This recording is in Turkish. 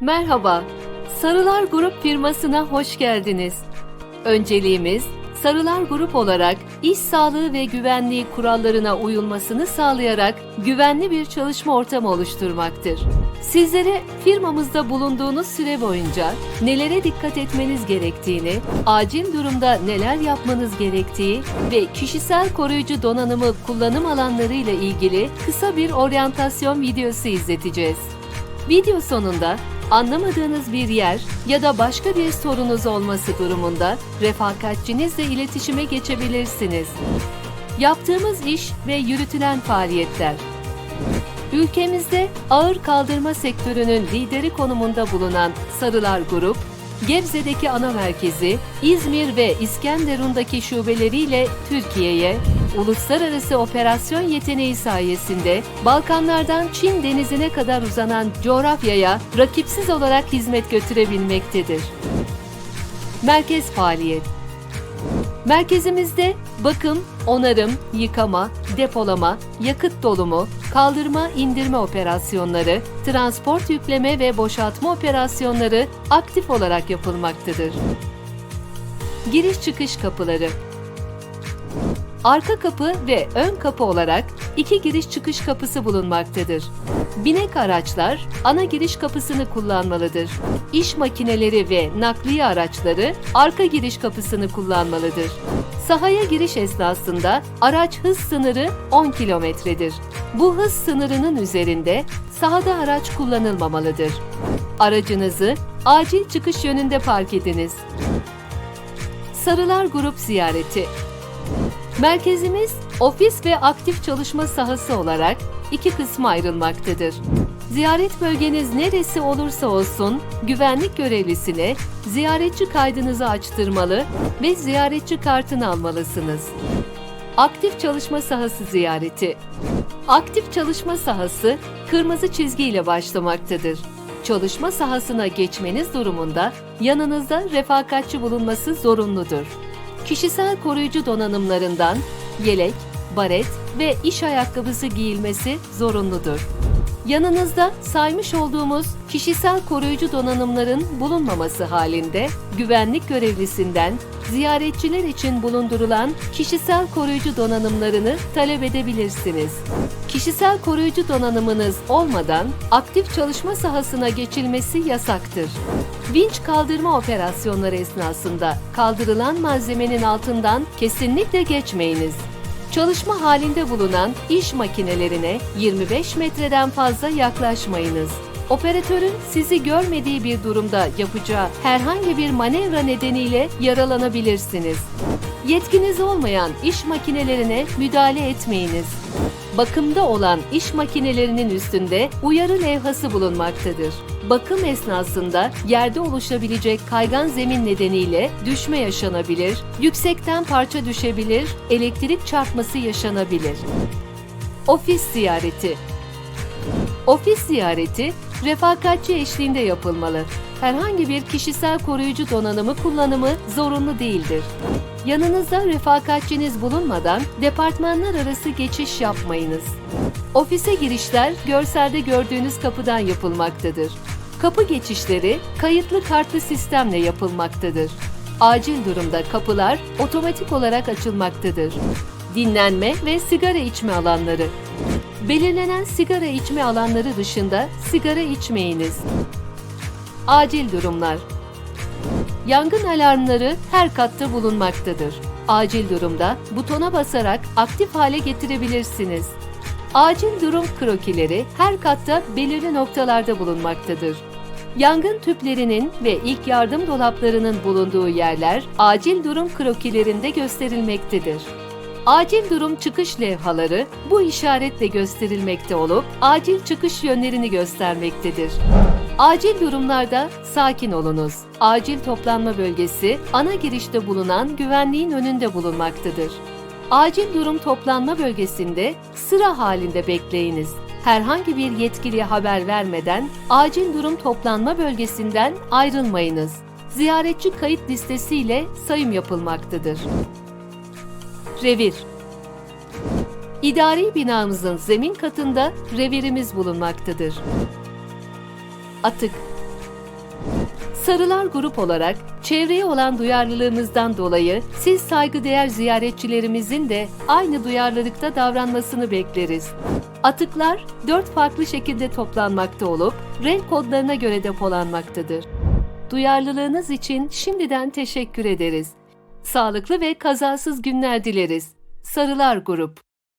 Merhaba, Sarılar Grup firmasına hoş geldiniz. Önceliğimiz, Sarılar Grup olarak iş sağlığı ve güvenliği kurallarına uyulmasını sağlayarak güvenli bir çalışma ortamı oluşturmaktır. Sizlere firmamızda bulunduğunuz süre boyunca nelere dikkat etmeniz gerektiğini, acil durumda neler yapmanız gerektiği ve kişisel koruyucu donanımı kullanım alanları ile ilgili kısa bir oryantasyon videosu izleteceğiz. Video sonunda anlamadığınız bir yer ya da başka bir sorunuz olması durumunda refakatçinizle iletişime geçebilirsiniz. Yaptığımız iş ve yürütülen faaliyetler Ülkemizde ağır kaldırma sektörünün lideri konumunda bulunan Sarılar Grup, Gebze'deki ana merkezi, İzmir ve İskenderun'daki şubeleriyle Türkiye'ye, uluslararası operasyon yeteneği sayesinde Balkanlardan Çin denizine kadar uzanan coğrafyaya rakipsiz olarak hizmet götürebilmektedir. Merkez faaliyet Merkezimizde bakım, onarım, yıkama, depolama, yakıt dolumu, kaldırma, indirme operasyonları, transport yükleme ve boşaltma operasyonları aktif olarak yapılmaktadır. Giriş çıkış kapıları Arka kapı ve ön kapı olarak iki giriş çıkış kapısı bulunmaktadır. Binek araçlar ana giriş kapısını kullanmalıdır. İş makineleri ve nakliye araçları arka giriş kapısını kullanmalıdır. Sahaya giriş esnasında araç hız sınırı 10 kilometredir. Bu hız sınırının üzerinde sahada araç kullanılmamalıdır. Aracınızı acil çıkış yönünde park ediniz. Sarılar Grup Ziyareti Merkezimiz ofis ve aktif çalışma sahası olarak iki kısma ayrılmaktadır. Ziyaret bölgeniz neresi olursa olsun güvenlik görevlisine ziyaretçi kaydınızı açtırmalı ve ziyaretçi kartını almalısınız. Aktif çalışma sahası ziyareti. Aktif çalışma sahası kırmızı çizgi ile başlamaktadır. Çalışma sahasına geçmeniz durumunda yanınızda refakatçi bulunması zorunludur kişisel koruyucu donanımlarından yelek, baret ve iş ayakkabısı giyilmesi zorunludur. Yanınızda saymış olduğumuz kişisel koruyucu donanımların bulunmaması halinde güvenlik görevlisinden ziyaretçiler için bulundurulan kişisel koruyucu donanımlarını talep edebilirsiniz. Kişisel koruyucu donanımınız olmadan aktif çalışma sahasına geçilmesi yasaktır. Vinç kaldırma operasyonları esnasında kaldırılan malzemenin altından kesinlikle geçmeyiniz. Çalışma halinde bulunan iş makinelerine 25 metreden fazla yaklaşmayınız. Operatörün sizi görmediği bir durumda yapacağı herhangi bir manevra nedeniyle yaralanabilirsiniz. Yetkiniz olmayan iş makinelerine müdahale etmeyiniz. Bakımda olan iş makinelerinin üstünde uyarı levhası bulunmaktadır. Bakım esnasında yerde oluşabilecek kaygan zemin nedeniyle düşme yaşanabilir, yüksekten parça düşebilir, elektrik çarpması yaşanabilir. Ofis ziyareti Ofis ziyareti refakatçi eşliğinde yapılmalı. Herhangi bir kişisel koruyucu donanımı kullanımı zorunlu değildir. Yanınızda refakatçiniz bulunmadan departmanlar arası geçiş yapmayınız. Ofise girişler görselde gördüğünüz kapıdan yapılmaktadır. Kapı geçişleri kayıtlı kartlı sistemle yapılmaktadır. Acil durumda kapılar otomatik olarak açılmaktadır. Dinlenme ve sigara içme alanları Belirlenen sigara içme alanları dışında sigara içmeyiniz. Acil durumlar Yangın alarmları her katta bulunmaktadır. Acil durumda butona basarak aktif hale getirebilirsiniz. Acil durum krokileri her katta belirli noktalarda bulunmaktadır. Yangın tüplerinin ve ilk yardım dolaplarının bulunduğu yerler acil durum krokilerinde gösterilmektedir. Acil durum çıkış levhaları bu işaretle gösterilmekte olup acil çıkış yönlerini göstermektedir. Acil durumlarda sakin olunuz. Acil toplanma bölgesi ana girişte bulunan güvenliğin önünde bulunmaktadır. Acil durum toplanma bölgesinde sıra halinde bekleyiniz. Herhangi bir yetkiliye haber vermeden acil durum toplanma bölgesinden ayrılmayınız. Ziyaretçi kayıt listesiyle sayım yapılmaktadır. Revir İdari binamızın zemin katında revirimiz bulunmaktadır. Atık Sarılar Grup olarak çevreye olan duyarlılığımızdan dolayı siz saygıdeğer ziyaretçilerimizin de aynı duyarlılıkta davranmasını bekleriz. Atıklar dört farklı şekilde toplanmakta olup renk kodlarına göre depolanmaktadır. Duyarlılığınız için şimdiden teşekkür ederiz. Sağlıklı ve kazasız günler dileriz. Sarılar Grup